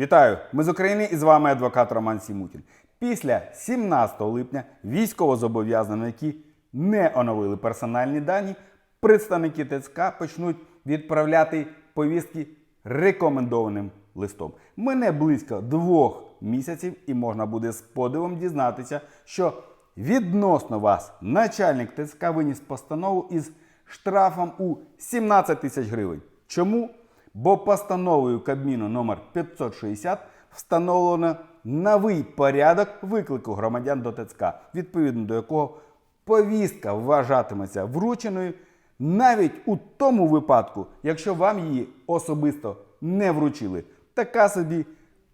Вітаю! Ми з України і з вами адвокат Роман Сімутін. Після 17 липня військовозобов'язані, які не оновили персональні дані, представники ТЦК почнуть відправляти повістки рекомендованим листом. Мине близько двох місяців, і можна буде з подивом дізнатися, що відносно вас начальник ТЦК виніс постанову із штрафом у 17 тисяч гривень. Чому? Бо постановою Кабміну номер 560 встановлено новий порядок виклику громадян до ТЦК, відповідно до якого повістка вважатиметься врученою навіть у тому випадку, якщо вам її особисто не вручили. Така собі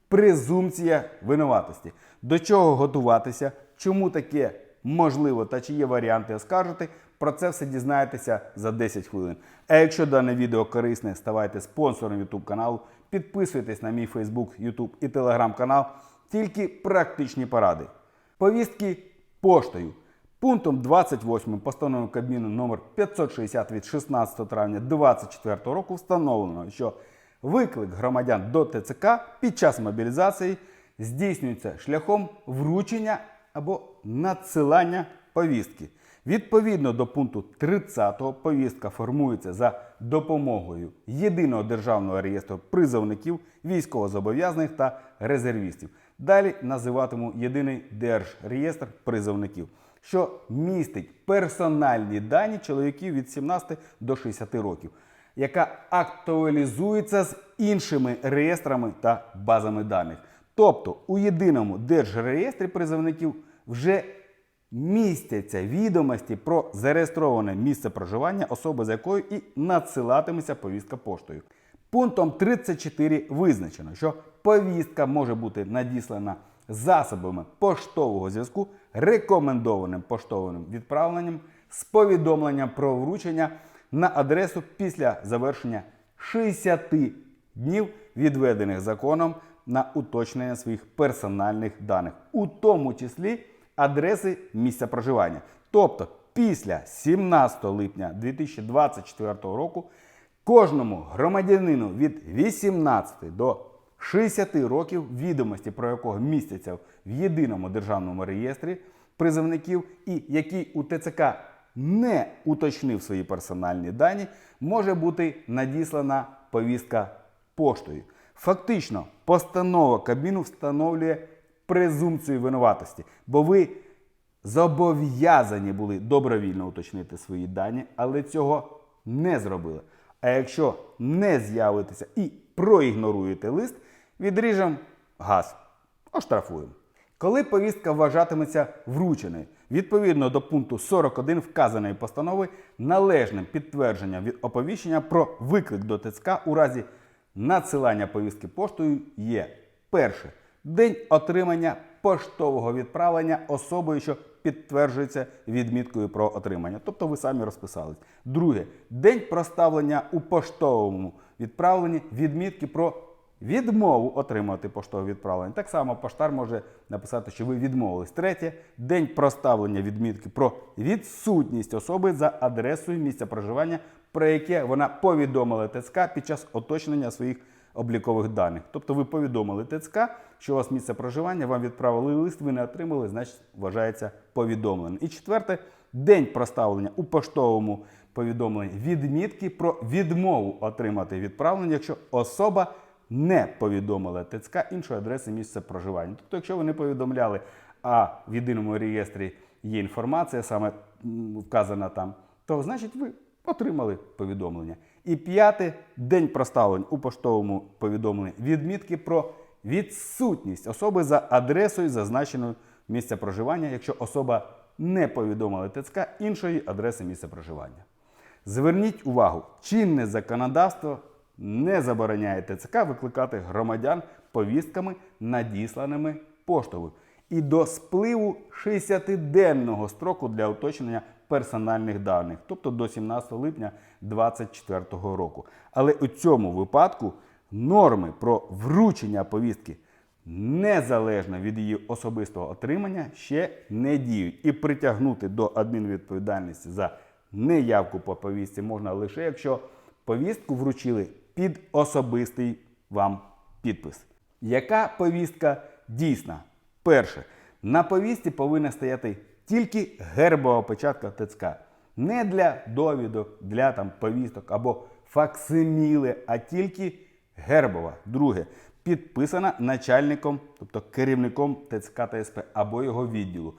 презумпція винуватості. До чого готуватися, чому таке можливо та чи є варіанти оскаржити, про це все дізнаєтеся за 10 хвилин. А якщо дане відео корисне, ставайте спонсором YouTube каналу, підписуйтесь на мій Facebook, YouTube і Telegram канал. Тільки практичні поради. Повістки поштою. Пунктом 28 постанови Кабміну номер 560 від 16 травня 2024 року встановлено, що виклик громадян до ТЦК під час мобілізації здійснюється шляхом вручення або надсилання повістки. Відповідно до пункту 30 повістка формується за допомогою єдиного державного реєстру призовників, військовозобов'язаних та резервістів. Далі називатиму єдиний держреєстр призовників, що містить персональні дані чоловіків від 17 до 60 років, яка актуалізується з іншими реєстрами та базами даних. Тобто у єдиному держреєстрі призовників вже містяться відомості про зареєстроване місце проживання особи, за якою і надсилатиметься повістка поштою. Пунктом 34 визначено, що повістка може бути надіслана засобами поштового зв'язку, рекомендованим поштовим відправленням з повідомленням про вручення на адресу після завершення 60 днів, відведених законом на уточнення своїх персональних даних, у тому числі адреси місця проживання. Тобто після 17 липня 2024 року кожному громадянину від 18 до 60 років відомості, про якого містяться в єдиному державному реєстрі призовників, і який у ТЦК не уточнив свої персональні дані, може бути надіслана повістка поштою. Фактично, постанова Кабміну встановлює презумпцію винуватості, бо ви зобов'язані були добровільно уточнити свої дані, але цього не зробили. А якщо не з'явитеся і проігноруєте лист, відріжемо газ, оштрафуємо. Коли повістка вважатиметься врученою, відповідно до пункту 41 вказаної постанови, належним підтвердженням від оповіщення про виклик до ТЦК у разі надсилання повістки поштою є перше день отримання поштового відправлення особою, що підтверджується відміткою про отримання. Тобто ви самі розписались. Друге день проставлення у поштовому відправленні відмітки про відмову отримати поштове відправлення. Так само поштар може написати, що ви відмовились. Третє день проставлення відмітки про відсутність особи за адресою місця проживання, про яке вона повідомила ТЦК під час оточнення своїх облікових даних. Тобто ви повідомили ТЦК, що у вас місце проживання, вам відправили лист, ви не отримали, значить вважається повідомленим. І четверте, день проставлення у поштовому повідомленні відмітки про відмову отримати відправлення, якщо особа не повідомила ТЦК іншої адреси місця проживання. Тобто, якщо ви не повідомляли, а в єдиному реєстрі є інформація, саме вказана там, то значить ви отримали повідомлення. І п'яте день проставлень у поштовому повідомленні відмітки про відсутність особи за адресою, зазначеною місця проживання, якщо особа не повідомила ТЦК іншої адреси місця проживання. Зверніть увагу, чинне законодавство не забороняє ТЦК викликати громадян повістками, надісланими поштою. І до спливу 60-денного строку для уточнення персональних даних, тобто до 17 липня 2024 року. Але у цьому випадку норми про вручення повістки незалежно від її особистого отримання ще не діють. І притягнути до адмінвідповідальності за неявку по повістці можна лише якщо повістку вручили під особистий вам підпис. Яка повістка дійсна? Перше, на повістці повинна стояти тільки гербова печатка ТЦК. Не для довідок, для там повісток або факсиміли, а тільки гербова. Друге, підписана начальником, тобто керівником ТЦК та СП або його відділу.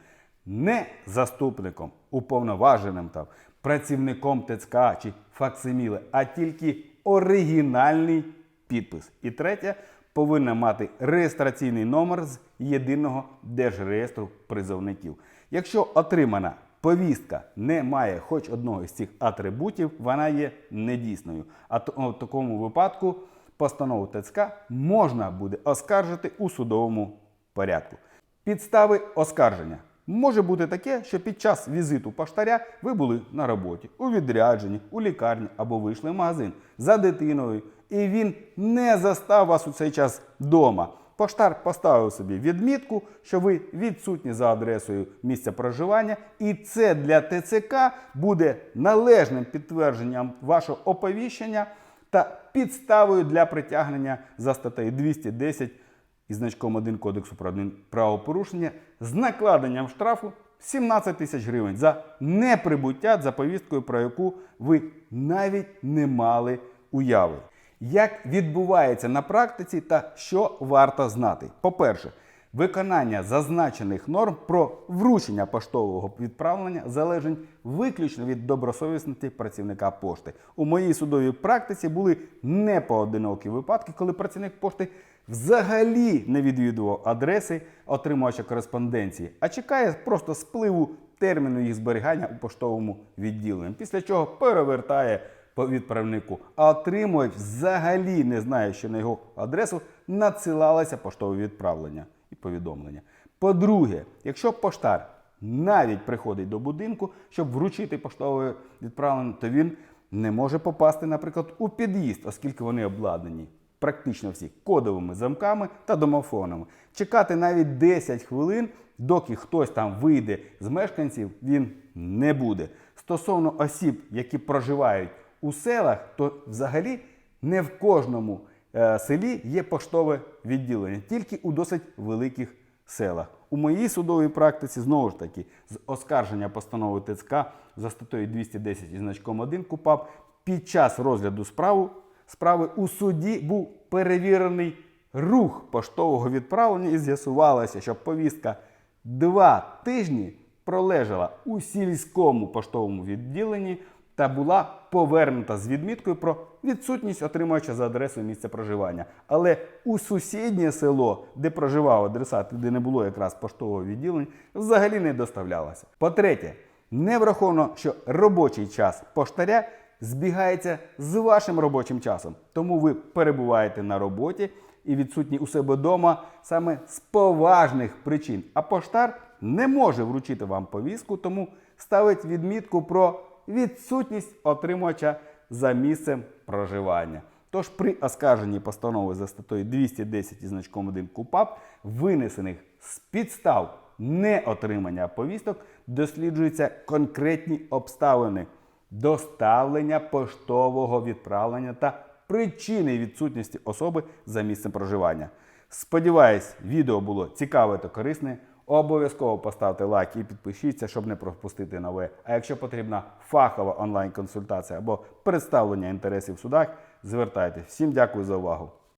Не заступником, уповноваженим там, працівником ТЦК чи факсиміли, а тільки оригінальний підпис. І третє, повинна мати реєстраційний номер з єдиного держреєстру призовників. Якщо отримана повістка не має хоч одного з цих атрибутів, вона є недійсною. А в такому випадку постанову ТЦК можна буде оскаржити у судовому порядку. Підстави оскарження. Може бути таке, що під час візиту поштаря ви були на роботі, у відрядженні, у лікарні або вийшли в магазин за дитиною, і він не застав вас у цей час вдома. Поштар поставив собі відмітку, що ви відсутні за адресою місця проживання, і це для ТЦК буде належним підтвердженням вашого оповіщення та підставою для притягнення за статтею 210 із значком 1 Кодексу про правопорушення з накладенням штрафу 17 тисяч гривень за неприбуття за повісткою, про яку ви навіть не мали уяви. Як відбувається на практиці та що варто знати? По-перше, виконання зазначених норм про вручення поштового відправлення залежить виключно від добросовісності працівника пошти. У моїй судовій практиці були непоодинокі випадки, коли працівник пошти взагалі не відвідував адреси отримувача кореспонденції, а чекає просто спливу терміну їх зберігання у поштовому відділенні, після чого перевертає по відправнику, а отримувач взагалі не знає, що на його адресу надсилалося поштове відправлення і повідомлення. По-друге, якщо поштар навіть приходить до будинку, щоб вручити поштове відправлення, то він не може попасти, наприклад, у під'їзд, оскільки вони обладнані практично всі кодовими замками та домофонами. Чекати навіть 10 хвилин, доки хтось там вийде з мешканців, він не буде. Стосовно осіб, які проживають у селах, то взагалі не в кожному е, селі є поштове відділення, тільки у досить великих селах. У моїй судовій практиці знову ж таки з оскарження постанови ТЦК за статтею 210 і значком 1 КУПАП під час розгляду справу, справи у суді був перевірений рух поштового відправлення і з'ясувалося, що повістка два тижні пролежала у сільському поштовому відділенні та була повернута з відміткою про відсутність отримувача за адресою місця проживання. Але у сусіднє село, де проживав адресат, де не було якраз поштового відділення, взагалі не доставлялася. По-третє, не враховано, що робочий час поштаря збігається з вашим робочим часом. Тому ви перебуваєте на роботі і відсутні у себе вдома саме з поважних причин. А поштар не може вручити вам повістку, тому ставить відмітку про відсутність отримувача за місцем проживання. Тож при оскарженні постанови за статтею 210 із значком 1 КУПАП, винесених з підстав неотримання повісток, досліджуються конкретні обставини доставлення поштового відправлення та причини відсутності особи за місцем проживання. Сподіваюсь, відео було цікаве та корисне. Обов'язково поставте лайк і підпишіться, щоб не пропустити нове. А якщо потрібна фахова онлайн-консультація або представлення інтересів в судах, звертайтеся. Всім дякую за увагу.